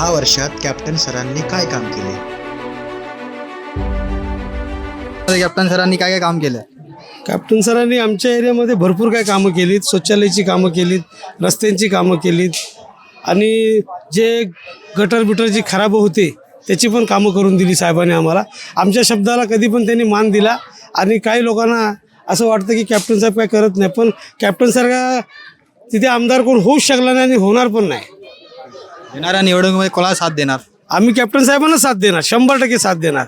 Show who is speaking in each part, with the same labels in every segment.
Speaker 1: दहा वर्षात कॅप्टन सरांनी काय काम केले?
Speaker 2: कॅप्टन सरांनी काय काय काम केलं?
Speaker 3: कॅप्टन सरांनी आमच्या एरियामध्ये भरपूर काय कामं केलीत शौचालयाची कामं केलीत रस्त्यांची कामं केलीत. आणि जे गटर बिटरची खराब होते त्याची पण कामं करून दिली साहेबांनी आम्हाला. आमच्या शब्दाला कधी पण त्यांनी मान दिला आणि काही लोकांना असं वाटतं की कॅप्टन साहेब काय करत नाही पण कॅप्टन सारखा तिथे आमदार कोण होऊच शकला नाही आणि होणार पण नाही.
Speaker 2: येणाऱ्या निवडणुकीमध्ये कोणाला साथ देणार?
Speaker 3: आम्ही कॅप्टन साहेबांना साथ देणार शंभर टक्के साथ देणार.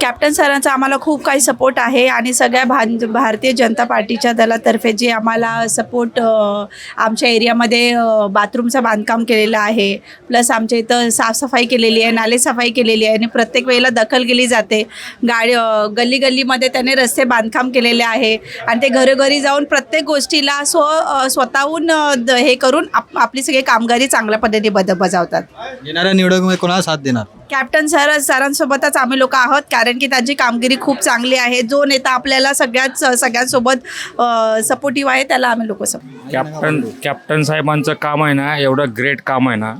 Speaker 4: कॅप्टन सरांचा आम्हाला खूप काही सपोर्ट आहे आणि सगळ्या भान भारतीय जनता पार्टीच्या दलातर्फे जे आम्हाला सपोर्ट आमच्या एरियामध्ये बाथरूमचं बांधकाम केलेलं आहे प्लस आमच्या इथं साफसफाई केलेली आहे नाले सफाई केलेली आहे आणि प्रत्येक वेळेला दखल केली जाते. गाडी गल्ली गल्लीमध्ये त्याने रस्ते बांधकाम केलेले आहे आणि ते घरोघरी जाऊन प्रत्येक गोष्टीला स्व स्वतःहून हे करून आप आपली सगळी कामगारी चांगल्या पद्धतीने बद बजावतात.
Speaker 2: येणाऱ्या निवडणुकीमध्ये कोणाला साथ देणार.
Speaker 4: कॅप्टन सर सरांसोबतच आम्ही लोक आहोत कारण की त्यांची कामगिरी खूप चांगली आहे. जो नेता आपल्याला सगळ्याच सगळ्यांसोबत सपोर्टिव्ह आहे त्याला आम्ही लोक सपोर्ट
Speaker 5: कॅप्टन कॅप्टन साहेबांचं काम आहे ना एवढं ग्रेट काम आहे ना.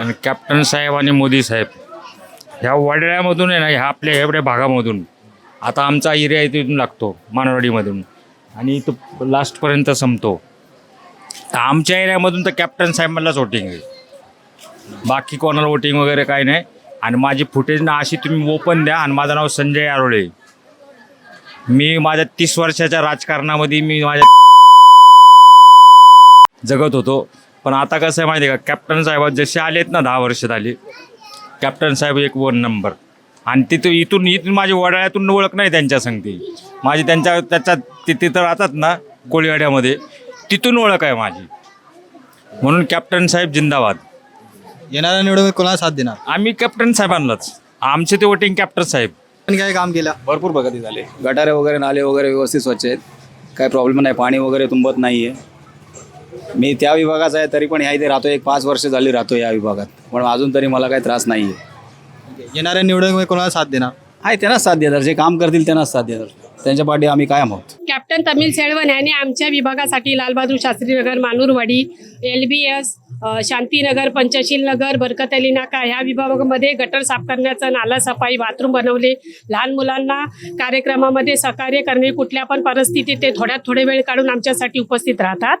Speaker 5: आणि कॅप्टन साहेब आणि मोदी साहेब ह्या वडिळ्यामधून आहे ना ह्या आपल्या एवढ्या भागामधून. आता आमचा एरिया इथून लागतो मानवाडीमधून. आणि तो लास्टपर्यंत संपतो. तर आमच्या एरियामधून तर कॅप्टन साहेबांनाच वोटिंग आहे. बाकी कोणाला वोटिंग वगैरे काही नाही. आणि माझी फुटेज ना अशी तुम्ही ओपन द्या आणि माझं नाव संजय आरोळे. मी माझ्या तीस वर्षाच्या राजकारणामध्ये मी माझ्या जगत होतो. पण आता कसं आहे माहिती आहे का? कॅप्टन साहेब जसे आलेत ना दहा वर्ष झाली कॅप्टन साहेब एक वन नंबर आणि तिथं इथून इथून माझी वडाळ्यातून ओळख नाही त्यांच्या संगती. माझी त्यांच्या त्याच्या तिथे तिथं राहतात ना कोळीवाड्यामध्ये. तिथून ओळख आहे माझी. म्हणून कॅप्टन साहेब जिंदाबाद.
Speaker 2: येणाऱ्या निवडणुकीत कोणाला साथ देणार?
Speaker 5: आम्ही कॅप्टन साहेबांनाच. आमचे ते वोटिंग कॅप्टन साहेब.
Speaker 2: त्यांनी काय काम केलं?
Speaker 6: भरपूर प्रगती झाली. गटारे वगैरे नाले वगैरे व्यवस्थित स्वच्छ आहेत. काही प्रॉब्लेम नाही. पाणी वगैरे तुंबत नाही आहे मी त्या विभागाचा आहे तरी पण ह्या इथे राहतो एक पाच वर्ष झाली राहतो या विभागात. पण अजून तरी मला काही त्रास नाही आहे
Speaker 2: येणाऱ्या निवडणुकीमध्ये कोणाला साथ देणार?
Speaker 6: आहे त्यांनाच साथ देतात जे काम करतील त्यांनाच साथ देतात त्यांच्या पाठी आम्ही कायम आहोत.
Speaker 7: कॅप्टन तमिल सेळवन यांनी आमच्या विभागासाठी Lal Bahadur Shastri Nagar Manurwadi L B S Shantinagar Panchsheel Nagar Barkat Ali Naka ह्या विभागामध्ये गटर साफ करण्याचं नाला सफाई बाथरूम बनवले. लहान मुलांना कार्यक्रमामध्ये सहकार्य करणे कुठल्या पण परिस्थितीत ते थोड्यात थोडे वेळ काढून आमच्यासाठी उपस्थित राहतात.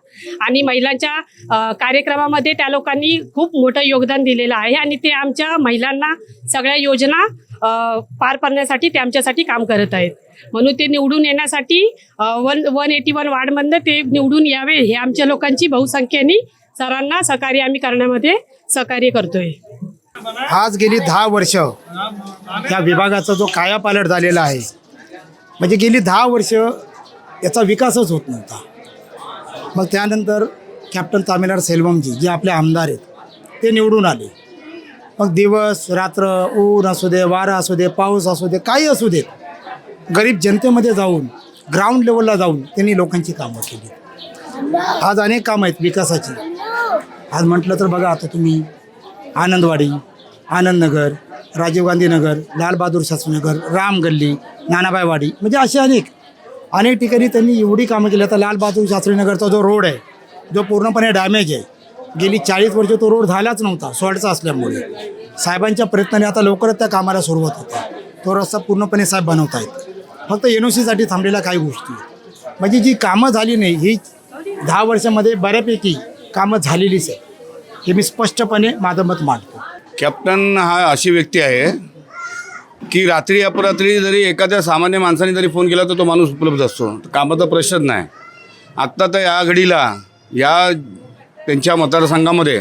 Speaker 7: आणि महिलांच्या कार्यक्रमामध्ये त्या लोकांनी खूप मोठं योगदान दिलेलं आहे आणि ते आमच्या महिलांना सगळ्या योजना पार पाडण्यासाठी ते आमच्यासाठी काम करत आहेत. म्हणून ते निवडून येण्यासाठी वन वन एटी वन वार्डमधनं ते निवडून यावे हे आमच्या लोकांची बहुसंख्येने सरांना सहकार्य आम्ही करण्यामध्ये सहकार्य करतोय.
Speaker 8: आज गेली दहा वर्ष या विभागाचा जो कायापालट झालेला आहे. म्हणजे गेली दहा वर्ष याचा विकासच होत नव्हता. मग त्यानंतर कॅप्टन तामिळनाड सेल्वमजी जे आपले आमदार आहेत ते निवडून आले. मग दिवस रात्र ऊन असू दे वारा असू दे पाऊस असू दे काही असू देत गरीब जनतेमध्ये जाऊन ग्राउंड लेवलला जाऊन त्यांनी लोकांची कामं केली. आज अनेक कामं आहेत विकासाची. आज म्हटलं तर बघा आता तुम्ही आनंदवाडी आनंदनगर राजीव गांधी नगर लालबहादूर शास्त्री नगर राम गल्ली नानाबाईवाडी म्हणजे असे अनेक अनेक ठिकाणी त्यांनी एवढी कामं केली. आता लालबहादूर शास्त्री नगरचा जो रोड आहे जो पूर्णपणे डॅमेज आहे गेली चाळीस वर्ष तो रोड झालाच नव्हता सॉल्टचा असल्यामुळे. साहेबांच्या प्रयत्नाने आता लवकरच त्या कामाला सुरुवात होते. तो रस्ता पूर्णपणे साहेब बनवत आहेत फक्त एन ओ सीसाठी थांबलेल्या काही गोष्टी. म्हणजे जी कामं झाली नाही ही दहा वर्षामध्ये बऱ्यापैकी कामं झालेलीच आहे हे मी स्पष्टपणे माझं मत मांडतो.
Speaker 9: कॅप्टन हा अशी व्यक्ती आहे की रात्री अपरात्री जरी एखाद्या सामान्य माणसाने जरी फोन केला तर तो माणूस उपलब्ध असतो. कामाचा प्रश्नच नाही. आत्ता तर या घडीला या त्यांच्या मतदारसंघामध्ये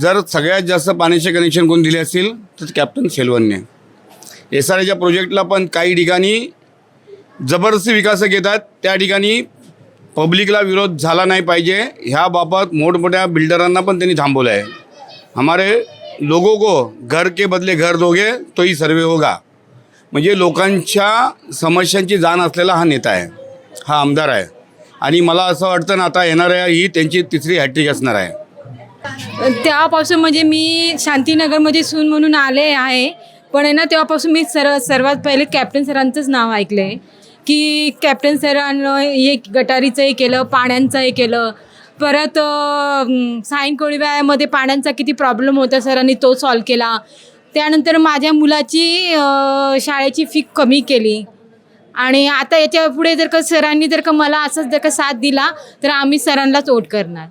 Speaker 9: जर सगळ्यात जास्त पाण्याचे कनेक्शन कोण दिले असतील तर कॅप्टन सेल्वनने एस आर एच्या प्रोजेक्टला पण काही ठिकाणी जबरदस्ती विकास घेतात त्या ठिकाणी पब्लिकला विरोध झाला नाही पाहिजे. ह्याबाबत मोठमोठ्या बिल्डरांना पण त्यांनी थांबवलं आहे हमारे लोगों को घर के बदले घर दोगे तो ही सर्वे होगा. म्हणजे लोकांच्या समस्यांची जाण असलेला हा नेता आहे. हा आमदार आहे. आणि मला असं वाटतं ना आता येणाऱ्या ही त्यांची तिसरी हॅट्रिक असणार आहे.
Speaker 10: तेव्हापासून म्हणजे मी शांतीनगरमध्ये सून म्हणून आले आहे. पण आहे ना तेव्हापासून मी सर्व सर्वात पहिले कॅप्टन सरांचंच नाव ऐकलं आहे की कॅप्टन सरांनं हे गटारीचं हे केलं पाण्यांचं हे केलं. परत सायंकोळीव्यामध्ये सायन कोळीव्यामध्ये किती प्रॉब्लेम होता सरांनी तो सॉल्व केला. त्यानंतर माझ्या मुलाची शाळेची फी कमी केली. आणि आता याच्यापुढे जर का सरांनी जर का मला असंच जर का साथ दिला तर आम्ही सरांनाच वोट करणार.